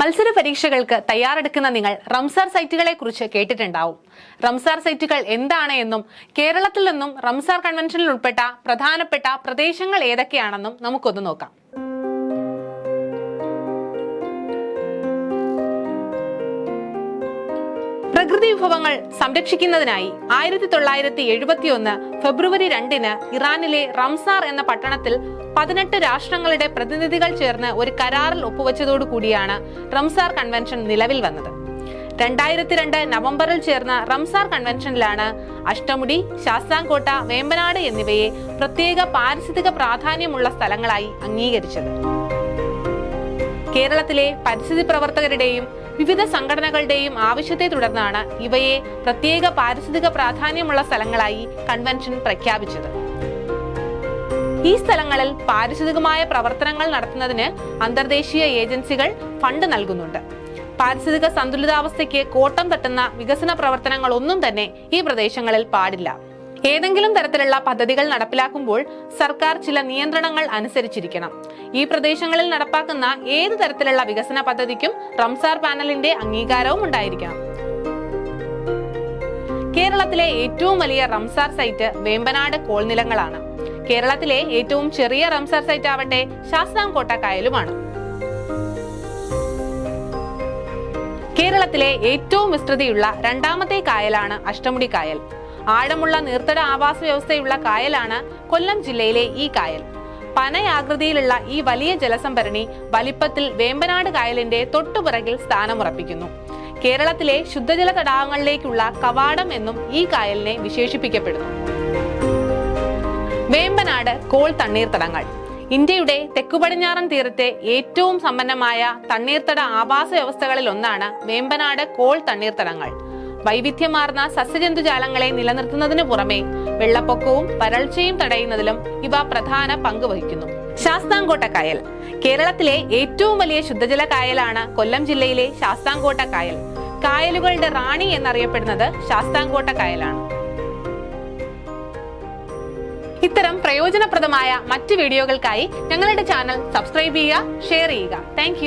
മത്സര പരീക്ഷകൾക്ക് തയ്യാറെടുക്കുന്ന നിങ്ങൾ റംസാർ സൈറ്റുകളെ കുറിച്ച് കേട്ടിട്ടുണ്ടാവും. റംസാർ സൈറ്റുകൾ എന്താണ് എന്നും കേരളത്തിൽ നിന്നും റംസാർ കൺവെൻഷനിൽ ഉൾപ്പെട്ട പ്രധാനപ്പെട്ട പ്രദേശങ്ങൾ ഏതൊക്കെയാണെന്നും നമുക്കൊന്ന് നോക്കാം. പ്രകൃതി വിഭവങ്ങൾ സംരക്ഷിക്കുന്നതിനായി ആയിരത്തി തൊള്ളായിരത്തി എഴുപത്തി ഒന്ന് ഫെബ്രുവരി രണ്ടിന് ഇറാനിലെ റംസാർ എന്ന പട്ടണത്തിൽ പതിനെട്ട് രാഷ്ട്രങ്ങളുടെ പ്രതിനിധികൾ ചേർന്ന് ഒരു കരാറിൽ ഒപ്പുവെച്ചതോടു കൂടിയാണ് റംസാർ കൺവെൻഷൻ നിലവിൽ വന്നത്. രണ്ടായിരത്തി രണ്ട് നവംബറിൽ ചേർന്ന റംസാർ കൺവെൻഷനിലാണ് അഷ്ടമുടി ശാസ്താംകോട്ട വേമ്പനാട് എന്നിവയെ പ്രത്യേക പാരിസ്ഥിതിക പ്രാധാന്യമുള്ള സ്ഥലങ്ങളായി അംഗീകരിച്ചത്. കേരളത്തിലെ പരിസ്ഥിതി പ്രവർത്തകരുടെയും വിവിധ സംഘടനകളുടെയും ആവശ്യത്തെ തുടർന്നാണ് ഇവയെ പ്രത്യേക പാരിസ്ഥിതിക പ്രാധാന്യമുള്ള സ്ഥലങ്ങളായി കൺവെൻഷൻ പ്രഖ്യാപിച്ചത്. ഈ സ്ഥലങ്ങളിൽ പാരിസ്ഥിതികമായ പ്രവർത്തനങ്ങൾ നടത്തുന്നതിന് അന്തർദേശീയ ഏജൻസികൾ ഫണ്ട് നൽകുന്നുണ്ട്. പാരിസ്ഥിതിക സന്തുലിതാവസ്ഥയ്ക്ക് കോട്ടം തട്ടുന്ന വികസന പ്രവർത്തനങ്ങൾ ഒന്നും തന്നെ ഈ പ്രദേശങ്ങളിൽ പാടില്ല. ഏതെങ്കിലും തരത്തിലുള്ള പദ്ധതികൾ നടപ്പിലാക്കുമ്പോൾ സർക്കാർ ചില നിയന്ത്രണങ്ങൾ അനുസരിച്ചിരിക്കണം. ഈ പ്രദേശങ്ങളിൽ നടപ്പാക്കുന്ന ഏത് തരത്തിലുള്ള വികസന പദ്ധതിക്കും റംസാർ പാനലിന്റെ അംഗീകാരവും ഉണ്ടായിരിക്കണം. കേരളത്തിലെ ഏറ്റവും വലിയ റംസാർ സൈറ്റ് വേമ്പനാട് കോൾനിലങ്ങളാണ്. കേരളത്തിലെ ഏറ്റവും ചെറിയ റംസാർ സൈറ്റ് ആവട്ടെ ശാസ്താംകോട്ട കായലുമാണ്. കേരളത്തിലെ ഏറ്റവും വിസ്തൃതിയുള്ള രണ്ടാമത്തെ കായലാണ് അഷ്ടമുടി കായൽ. ആഴമുള്ള നീർത്തട ആവാസ വ്യവസ്ഥയുള്ള കായലാണ് കൊല്ലം ജില്ലയിലെ ഈ കായൽ. പനയാകൃതിയിലുള്ള ഈ വലിയ ജലസംഭരണി വലിപ്പത്തിൽ വേമ്പനാട് കായലിന്റെ തൊട്ടുപിറകിൽ സ്ഥാനമുറപ്പിക്കുന്നു. കേരളത്തിലെ ശുദ്ധജല തടാകങ്ങളിലേക്കുള്ള കവാടം എന്നും ഈ കായലിനെ വിശേഷിപ്പിക്കപ്പെടുന്നു. വേമ്പനാട് കോൾ തണ്ണീർത്തടങ്ങൾ. ഇന്ത്യയുടെ തെക്കുപടിഞ്ഞാറൻ തീരത്തെ ഏറ്റവും സമ്പന്നമായ തണ്ണീർത്തട ആവാസ വ്യവസ്ഥകളിൽ ഒന്നാണ് വേമ്പനാട് കോൾ തണ്ണീർത്തടങ്ങൾ. വൈവിധ്യമാർന്ന സസ്യജന്തുജാലങ്ങളെ നിലനിർത്തുന്നതിനു പുറമെ വെള്ളപ്പൊക്കവും വരൾച്ചയും തടയുന്നതിലും ഇവ പ്രധാന പങ്ക് വഹിക്കുന്നു. ശാസ്താംകോട്ട കായൽ. കേരളത്തിലെ ഏറ്റവും വലിയ ശുദ്ധജല കായലാണ് കൊല്ലം ജില്ലയിലെ ശാസ്താംകോട്ട കായൽ. കായലുകളുടെ റാണി എന്നറിയപ്പെടുന്നത് ശാസ്താംകോട്ട കായലാണ്. ഇത്തരം പ്രയോജനപ്രദമായ മറ്റ് വീഡിയോകൾക്കായി ഞങ്ങളുടെ ചാനൽ സബ്സ്ക്രൈബ് ചെയ്യുക ഷെയർ ചെയ്യുക. താങ്ക്